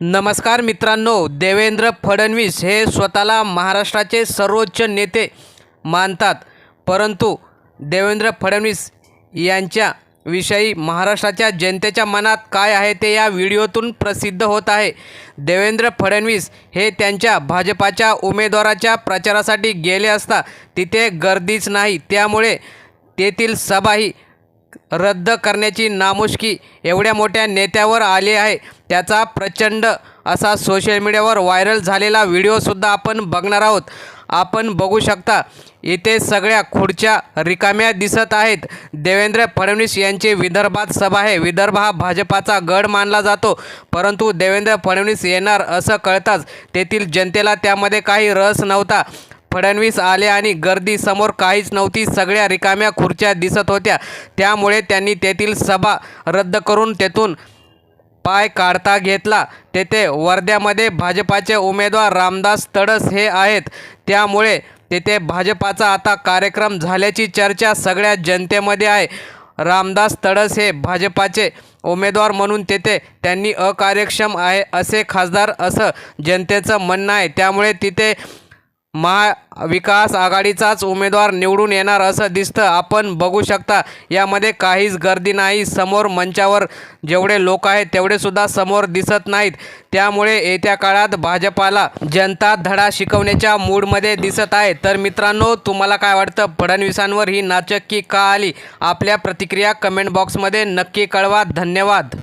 नमस्कार मित्रांनो देवेंद्र फडणवीस हे स्वतःला महाराष्ट्राचे सर्वोच्च नेते मानतात. परंतु देवेंद्र फडणवीस यांच्या विषयी महाराष्ट्राच्या जनतेच्या मनात काय आहे ते या व्हिडिओतून प्रसिद्ध होत आहे. देवेंद्र फडणवीस हे त्यांच्या भाजपाच्या उमेदवाराच्या प्रचारासाठी गेले असता तिथे गर्दीच नाही. त्यामुळे तेथील सभाही रद्द करण्याची नामुष्की एवढ्या मोठ्या नेत्यावर आली आहे. त्याचा प्रचंड असा सोशल मीडियावर व्हायरल झालेला व्हिडिओसुद्धा आपण बघणार आहोत. आपण बघू शकता इथे सगळ्या खुर्च्या रिकाम्या दिसत आहेत. देवेंद्र फडणवीस यांची विदर्भात सभा आहे. विदर्भ हा भाजपाचा गड मानला जातो परंतु देवेंद्र फडणवीस येणार असं कळताच तेथील जनतेला त्यामध्ये काही रस नव्हता. फडणवीस आले आणि गर्दी समोर काहीच नव्हती. सगळ्या रिकाम्या खुर्च्या दिसत होत्या. त्यामुळे त्यांनी तेथील सभा रद्द करून तेथून पाय काढता घेतला. तेथे वर्ध्यामध्ये भाजपाचे उमेदवार रामदास तडस हे आहेत. त्यामुळे तेथे भाजपाचा आता कार्यक्रम झाल्याची चर्चा सगळ्या जनतेमध्ये आहे. रामदास तडस हे भाजपाचे उमेदवार म्हणून तेथे त्यांनी अकार्यक्षम आहे असे खासदार असं जनतेचं म्हणणं आहे. त्यामुळे तिथे महाविकास आघाडीचाच उमेदवार निवडून येणार असं दिसतं. आपण बघू शकता यामध्ये काहीच गर्दी नाही. समोर मंचावर जेवढे लोक आहेत तेवढे सुद्धा समोर दिसत नाहीत. त्यामुळे येत्या काळात भाजपाला जनता धडा शिकवण्याच्या मूडमध्ये दिसत आहे. तर मित्रांनो तुम्हाला काय वाटतं? फडणवीसांवर ही नाचक्की का आली? आपल्या प्रतिक्रिया कमेंट बॉक्समध्ये नक्की कळवा. धन्यवाद.